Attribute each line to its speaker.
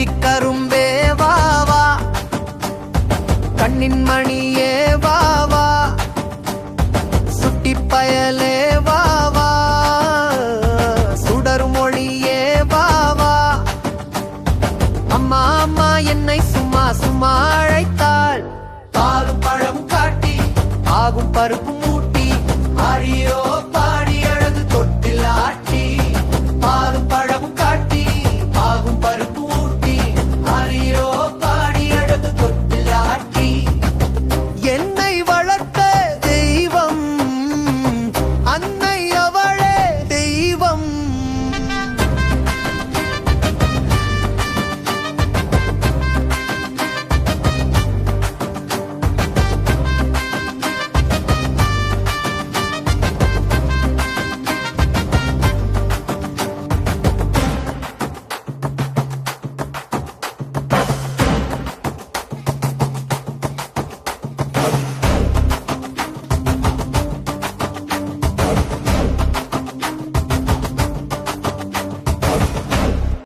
Speaker 1: கட்டி கரும்பே வாவா கண்ணின் மணியே வாவா சுட்டி பயலே வாவா சுடர் மொழியே வாவா அம்மா அம்மா என்னை சும்மா சும்மா அழைத்தாள். பாலும் பழம் காட்டி ஆகும் பருப்பு மூட்டி அரியோ